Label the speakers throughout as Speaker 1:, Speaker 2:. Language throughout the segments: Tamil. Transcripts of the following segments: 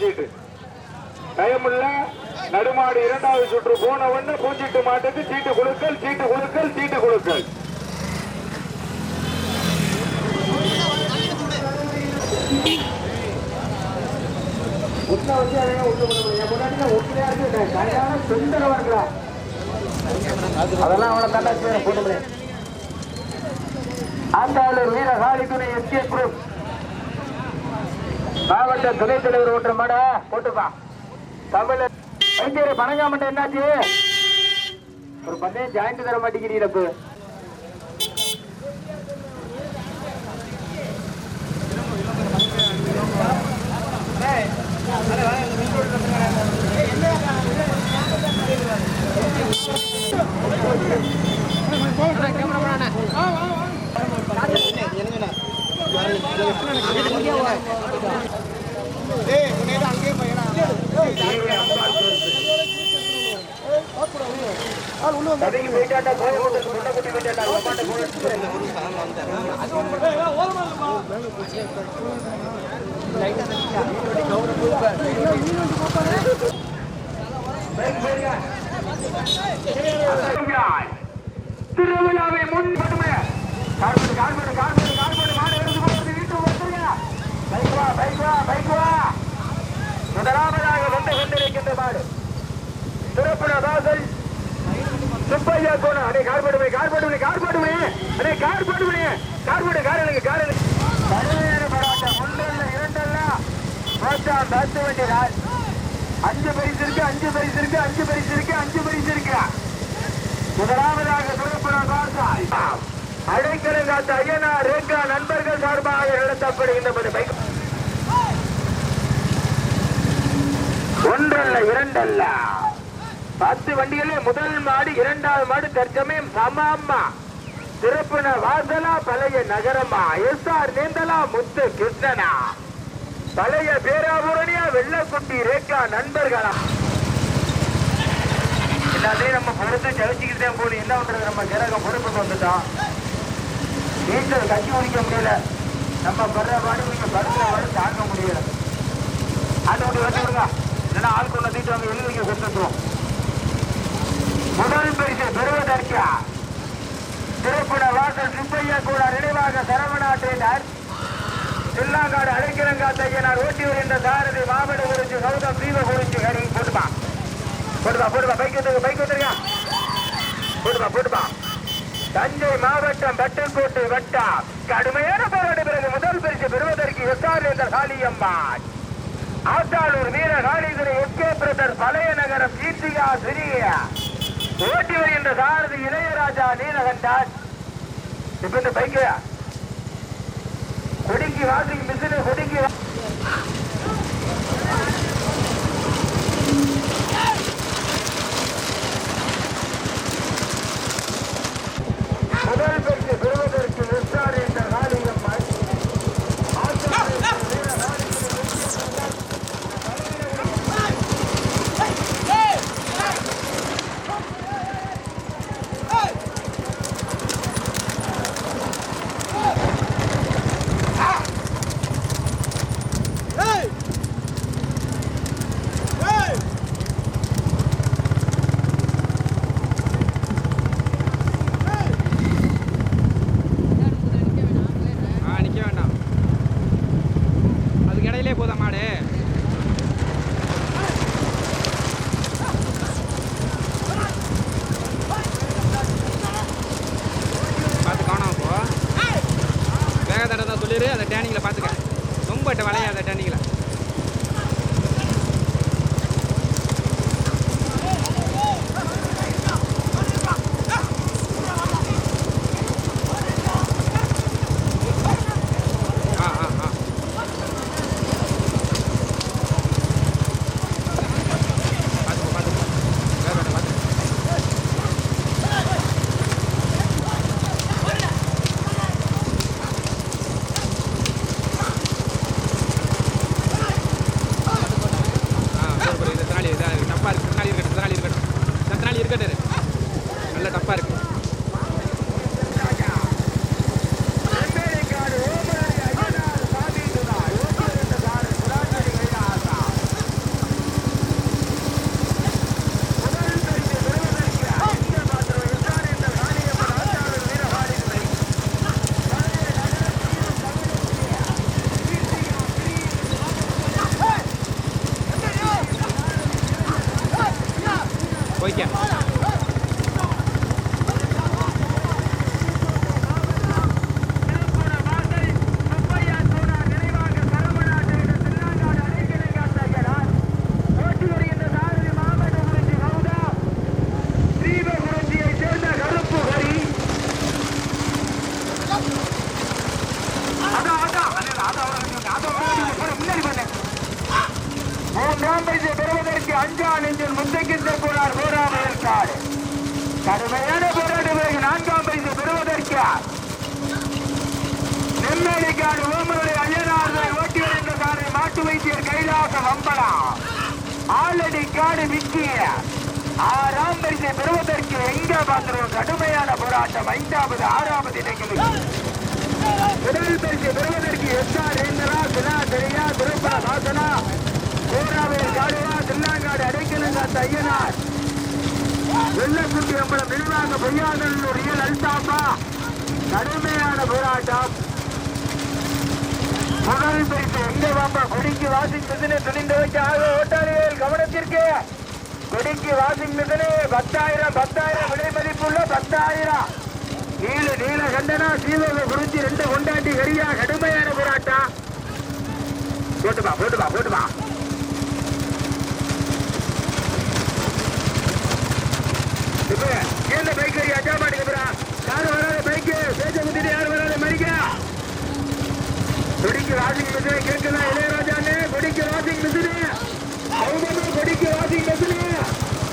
Speaker 1: சீட்டு டைம் இல்ல நடுமாடு இரண்டாவது சுற்று போன உடனே பூச்சிட்டு மாட்டுக்கு சீட்டு குழுக்கள் சீட்டு குழுக்கள் சீட்டு குழுக்கள் அதெல்லாம் அவனை தண்டா பேரை போட்டு அந்த வீர காளித்துறை எஸ்கே குரூப். மாவட்ட துணைத் தலைவர் ஓட்டுற மாட போட்டுப்பா தமிழர் வைத்தியர் பணங்காமட்ட என்னாச்சு ஒரு பந்தயம் ஜாயிண்ட் தர மாட்டேங்கிறீரப்பு கடைக்கு போயிட்டாண்டா கோயம்புத்தூர் முட்டைக்குட்டி போயிட்டாண்டா அம்மாட்ட போய் திருவிழாவை முன் பட்டுமே கார்போடு கார்போடு கார்போடு கார்போடு மாடு எடுத்து போகிறது வீட்டு வந்துருங்க பைக் வா பைக் வா பைக் வா முதலாவதாக வந்து கொண்டிருக்கின்ற மாடு திருப்பண சுப்பையா கோணம் அடே கார்போடு கார்போடு கார்போடு அடே கார்போடு கார்போடு காரனுக்கு காரனுக்கு பல்வேறு போராட்டம் ஒன்றல்ல இரண்டல்ல பத்து வண்டி நாள் அஞ்சு பரிசு இருக்கு அஞ்சு பரிசு இருக்கு அஞ்சு பரிசு இருக்கு அஞ்சு பரிசு இருக்கு. முதலாவதாக திருப்பணம் வாசல் அடைக்கலை காத்த ஐயனார் ரேகா நண்பர்கள் சார்பாக நடத்தப்படுகின்ற பைக். ஒன்றல்ல இரண்டல்ல பத்து வண்டிகளே முதல் மாடு இரண்டாவது மாடு தற்சமயம் சமாமா திருப்புன வாசலா பழைய நகரமா எஸ் ஆர் நேந்தலா முத்து கிருஷ்ணனா. பழைய பேராபூரணியா வெள்ளக்குட்டி ரேக்கா நண்பர்களா. எல்லாத்தையும் நம்ம பொறுத்து ஜெயிச்சுக்கிட்டே தான் போகணும் என்ன பண்றது? நம்ம கிரகம் பொறுப்புக்கு வந்துட்டோம் நீச்சல் கட்டி முடிக்க முடியல. நம்ம படுற பாடு நீங்க படுற பாடு தாங்க முடியல. ஆட்டோ ஓட்டி வச்சு விடுங்க இல்லைன்னா ஆள் கொண்டு தீட்டு வாங்க எழுதி வைக்க கொடுத்துருவோம் முதல் பரிசு பெறுவதற்கு? திருப்பட வாசல் சுப்பையா கூட நினைவாக சரவணாற்றினார் சில்லாங்காடு அழைக்கிறங்காத்தையனார் ஓட்டி வருகின்ற சாரதி மாவட்ட குறிச்சி சௌதம் தீப குறிச்சி ஹரி போட்டுப்பா. போட்டுப்பா போட்டுப்பா பைக் வந்துருக்கு பைக் வந்துருக்கா போட்டுப்பா போட்டுப்பா. தஞ்சை மாவட்டம் பட்டுக்கோட்டை வட்டா. கடுமையான போராட்ட பிறகு முதல் பரிசு பெறுவதற்கு எஸ்ஆர்லேந்தர் காளியம்மாள் ஆத்தாளூர் வீர காளிதுரை எஸ்கே பிரதர் பழைய நகரம் கீர்த்திகா சிறிய. ஓட்டி வருகின்ற சாரதி இளையராஜா நீலகண்டான். இப்ப இந்த பைக்கையா கொடிக்கு வாசிக்கு மிசினு கொடிக்கு முதல் பெற்று பெறுவதற்கு
Speaker 2: வேகத்தடை தான்
Speaker 1: சொல்லிடு அந்த டேனிங்கில் பார்த்துக்க. ரொம்ப வளையாத டேனிங்கில் ஆல்ரெடி காடு விக்கிய ஆறாம் பரிசை பெறுவதற்கு எங்க பார்க்கிறோம் கடுமையான போராட்டம். ஐந்தாவது ஆறாவது இடங்களில் முதல் பரிசை பெறுவதற்கு எஸ் ஆர் ரேந்தரா சினா தெரியா திருப்பா வாசனா கோராவேல் காடுவா தில்லாங்காடு அடைக்கலங்காத்த ஐயனார் வெள்ளக்குட்டி அம்பலம் நிர்வாக பொய்யாதல்லூர் இயல் அல்தாப்பா கடுமையான போராட்டம். முதல் பரிசு எங்கே வாப்பா குடிக்கு வாஷிங் மிஷினை துணிந்து வைக்க ஆக ஓட்டாளிகள் கவனத்திற்கு. குடிக்கு வாஷிங் மிஷினு பத்தாயிரம் பத்தாயிரம் விலை மதிப்புள்ள பத்தாயிரம். நீல நீல கண்டனா சீவக குறிஞ்சி ரெண்டு கொண்டாட்டி கரியா கடுமையான போராட்டம். போட்டுமா போட்டுமா போட்டுமா இப்ப என்ன பைக் வரி அஜா மாட்டுக்கு யாரும் வராத பைக்கு பேச குத்திட்டு யாரும் கொடிக்கு வாஷிங் மிஷினை கேட்கல இளையராஜானே கொடிக்கு வாஷிங் மிஷினு கௌதம கொடிக்கு வாஷிங் மிஷினு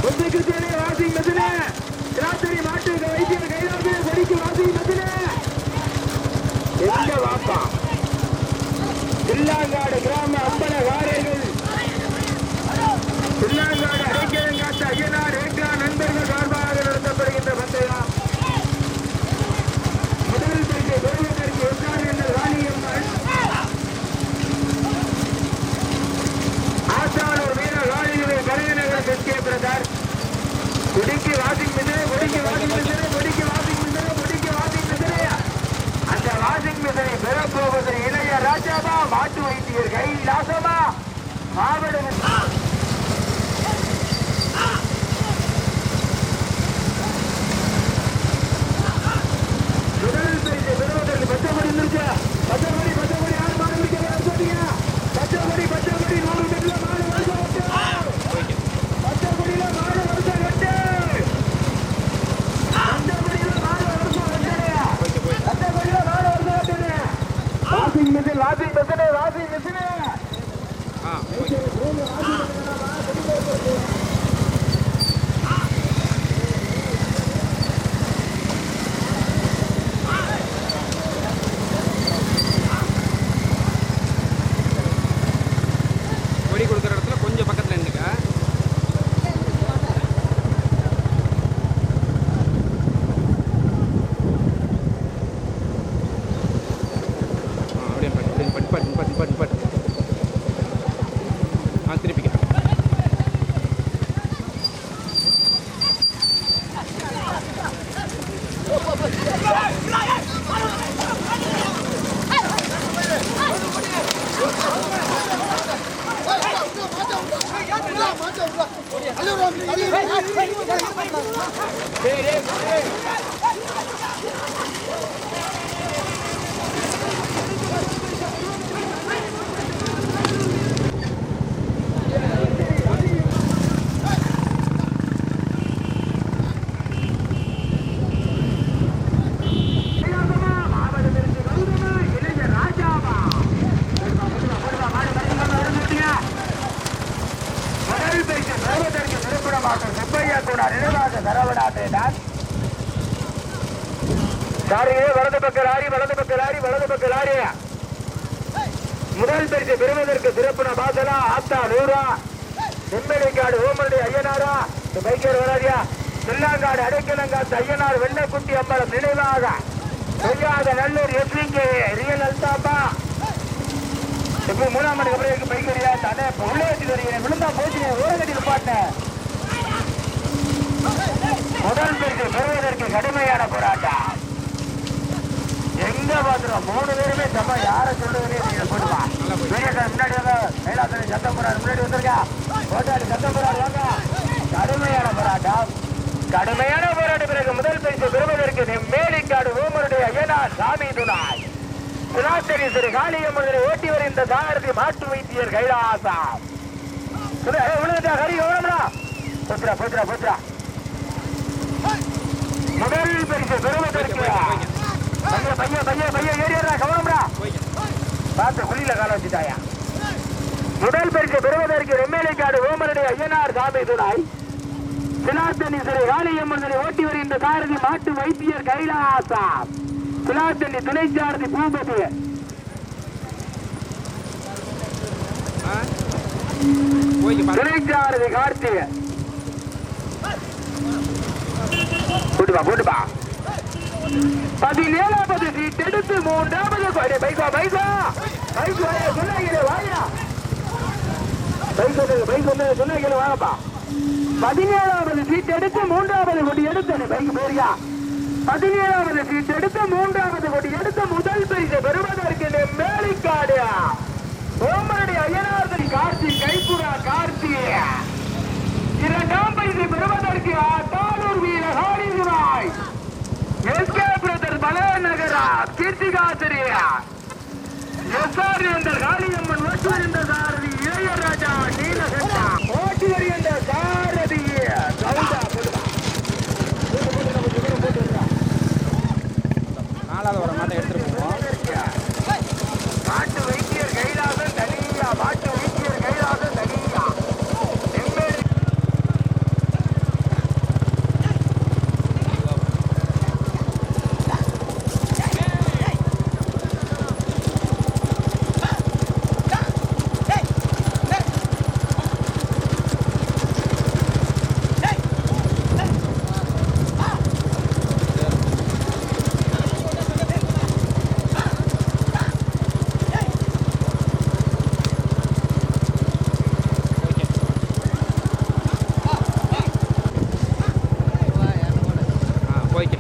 Speaker 1: ஒத்துக்கிட்டே வாஷிங் மிஷினு திராட்சரி மாட்டு வைத்தியர் கைலாசு கொடிக்கு வாஷிங் மிஷினு எங்க வாப்பா? தில்லாங்காடு கிராம அம்பல வாரைகள் தில்லாங்காடு அடைக்கலங்காத்த ஐயனார் ஏக்கா நண்பர்கள் சார்பாக நடத்தப்படுகின்ற பந்தயம் முதல் பரிசு பெறுவதற்கு எஸ்ஆர் என்ற ராணியம்மன் ஆசானூர் வீர ராணிகளை கலைநகர் தெற்கே பிரதர் குடிக்கு வாசிங் மிஷினு குடிக்கு வாசிங் மிஷினு குடிக்கு வாசிங் மிஷினு குடிக்கு வாசிங் மிஷினு அந்த வாஷிங் மிஷினை பெறப்போவது இளைய ராஜாவா? மாட்டு வைத்தியர் கைலாசமா? மாவட்ட
Speaker 2: Hey, hey, hey. வலது பக்க லாரி வலது பக்க லாரி வலது பக்க லாரி. முதல் பரிசு பெறுவதற்கு சிறப்புன பாசலா ஆத்தா நூறா. செம்மடிக்காடு ஓமருடைய ஐயனாரா. இந்த பைக்கர் வராதியா. செல்லாங்காடு அடைக்கலங்காத்து ஐயனார் வெள்ளக்குட்டி அம்பலம் நினைவாக. செய்யாத நல்லூர் எஸ்விங்க ரியல் அல்தாப்பா இப்போ மூணாம் மணிக்கு அப்புறம் பைக்கரியா? தானே உள்ளே வச்சு வரீங்க விழுந்தா போச்சு ஓரங்கட்டியில் பாட்டேன் முதல் பரிசு பெறுவதற்கு கடுமையான போராட்டம். எங்க பாத்துறோம் மூணு பேருமே தப்பா யார சொல்லுவதே நீங்க சொல்லுவா வீரர்கள் முன்னாடி வாங்க கைலாசனை சத்தம் போறாரு முன்னாடி வந்திருக்கா? கோட்டாடி சத்தம் போறாரு வாங்க. கடுமையான போராட்டம்.
Speaker 1: கடுமையான போராட்ட பிறகு முதல் பரிசு பெறுவதற்கு மேலிக்காடு ஓமருடைய ஐயனா சாமி துணாய். சுனாத்தரி சிறு காளியம்மனை ஓட்டி வரும் இந்த தாரதி மாட்டு வைத்தியர் கைலாசா விழுந்துட்டா ஹரி ஓடம்டா போச்சுரா போச்சுரா போச்சுரா முதல் பரிசு பெறுவதற்கு பையன் பையன் பையன் பையன் கவனம்டா பார்த்து குழியில கால வச்சுட்டாயா முதல் பரிசு பெறுவதற்கு ரெம்மேலிக்காடு ஓமருடைய ஐயனார் சாமி துணாய் சிலாத்தனி சிறை காளியம்மனை ஓட்டி வருகின்ற சாரதி மாட்டு வைத்தியர் கைலாசா சிலாத்தனி துணை சாரதி பூபதி துணை சாரதி கார்த்திகை. கூட்டுப்பா கூட்டுப்பா பதினேழாவது சீட் எடுத்து மூன்றாவது கோடி. பைக்கா பைக்கா பைக். வாயா சொன்னாங்க வாயா பைக் ஒன்று பைக் ஒன்று சொன்னாங்க வாங்கப்பா பதினேழாவது சீட் எடுத்து மூன்றாவது கொடி. எடுத்தனே பைக் பேரியா. பதினேழாவது சீட் எடுத்து மூன்றாவது கொடி. எடுத்த முதல் பரிசு பெறுவதற்கு மேலிக்காடு. ஓமரடி அய்யனார்தனி கார்த்தி கைப்புறா கார்த்தி. இரண்டாம் பரிசு பெறுவதற்கு தானூர் வீர ஹாரிதுராய் எஸ்கே பிரதர் பலநகரா கீர்த்திகாசிரியா. எஸ்ஆர் என்ற காளியம்மன் ஓட்டி என்ற சாரதி இளையராஜா நீலகண்டா ஓட்டுவர் என்ற சாரதி கவுண்டா கொடுப்பா
Speaker 3: நாலாவது வர மாட்டை எடுத்துட்டு போவோம்
Speaker 1: மாட்டு வைத்தியர் கைலாசம் தனியா மாட்டு வைத்தியர் கைலாசம் தனியா எம்மேரி
Speaker 3: ஆ போய்க்கு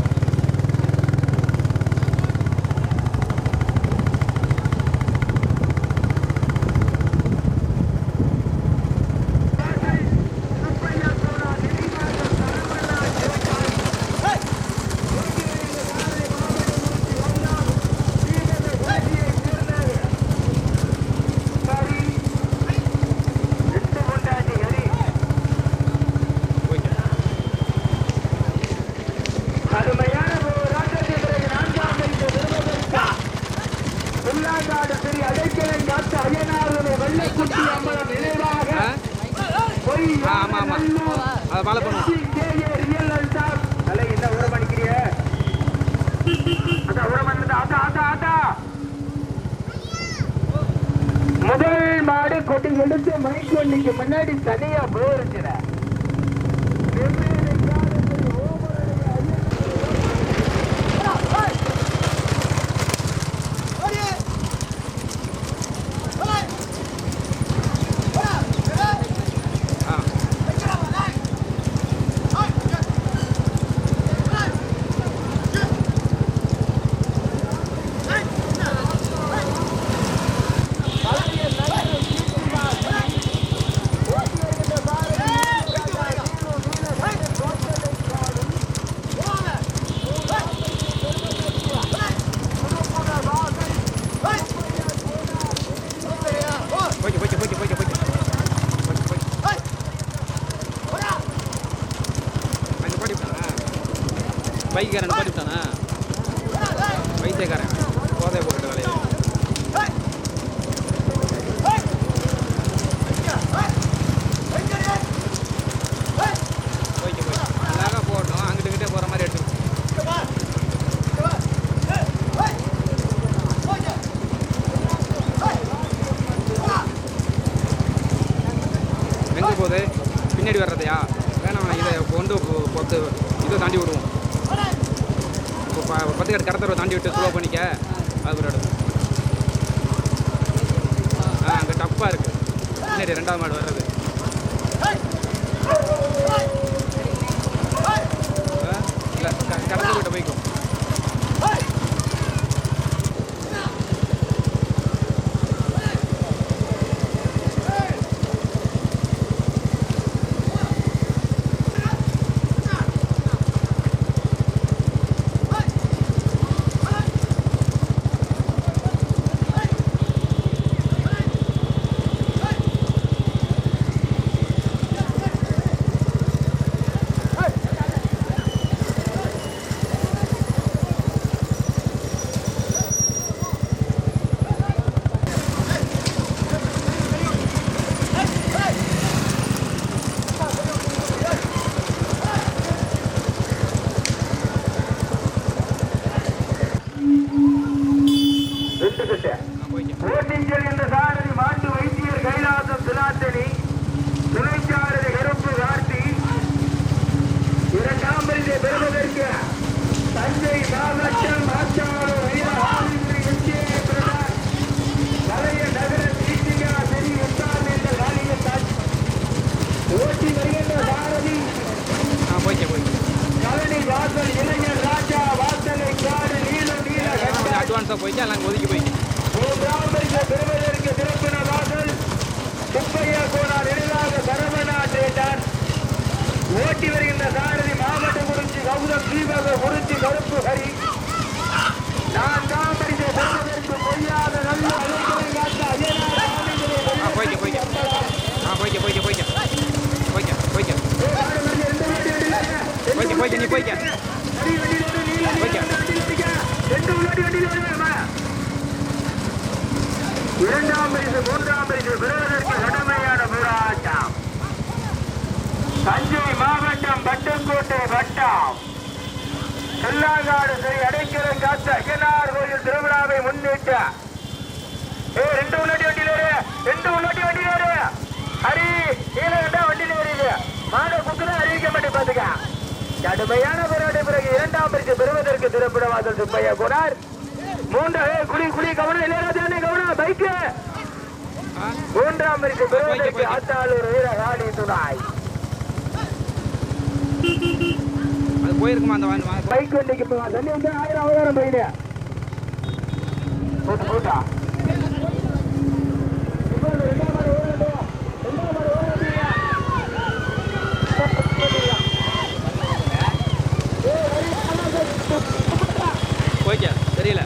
Speaker 1: ரெண்டு கொண்டாட்டி ஹரி
Speaker 3: போய்க்கு
Speaker 1: கடுமையான போராட்டத்தின் பிறகு நான்காம் பரிசு பெறுவதற்கா புல்லாங்காடு ஸ்ரீ அடைக்கலை காத்த அய்யனாருடைய வெள்ளைக்குட்டி அம்மன் நினைவாக
Speaker 3: ஆ
Speaker 1: பொய்
Speaker 3: ஆ, ஆமா, ஆமா. அதை ஃபாலோ பண்ணுவோம்.
Speaker 1: என்ன உரம் பண்ணிக்கிறிய? அதான் உரம் ஆத்தா ஆத்தா ஆத்தா முதல் மாடு கொட்டி எடுத்து மைக்கொல்லிக்கு முன்னாடி தனியா போயிருச்சுல
Speaker 3: ஆ போய்க்கு போய்க்கு போய்க்கு போய்க்கு போய்க்கு போய்க்கு போய்க்கு அங்கே போட்டி விட்டானா பைக்காரன் போட்டி விட்டானா வைத்தியக்காரன் கட்டு விட்டு ஸ்லோ பண்ணிக்க. அது ஒரு இடம் ஆ அங்கே டப்பாக இருக்குது பின்னாடி ரெண்டாவது மாடு வர்றது. இல்லை கடந்து போய்ட்டு போய்க்கும்
Speaker 1: கடுமையான போராட்ட பிறகு இரண்டாம் பரிசு பெறுவதற்கு திருப்பிடவாசல் சுப்பையா கோனார். மூன்றாவது குழி குழி கவனம் இளையராஜானே கவனம் பைக்கு. மூன்றாம் பரிசு பெறுவதற்கு ஆத்தாளூர் வீர ராணி துணாய்.
Speaker 3: போயிருக்குமா அந்த
Speaker 1: பைக் வண்டிக்கு தண்ணி வந்து ஆயிரம் அவதாரம் போயிடு போட்டா.
Speaker 3: போய்க்க தெரியல.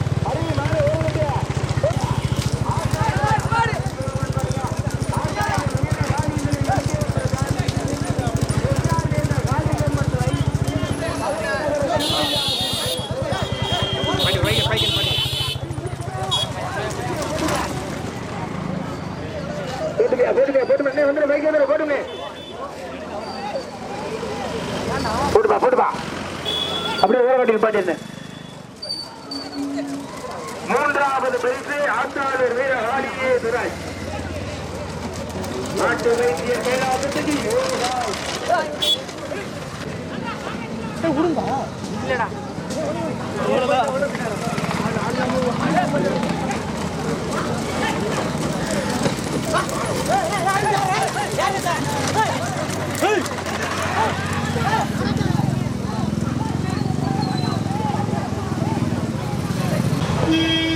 Speaker 1: நாட்டு வைத்திய கைலாசத்துக்கு யோகா
Speaker 4: விடுங்க இல்லடா. Yeah.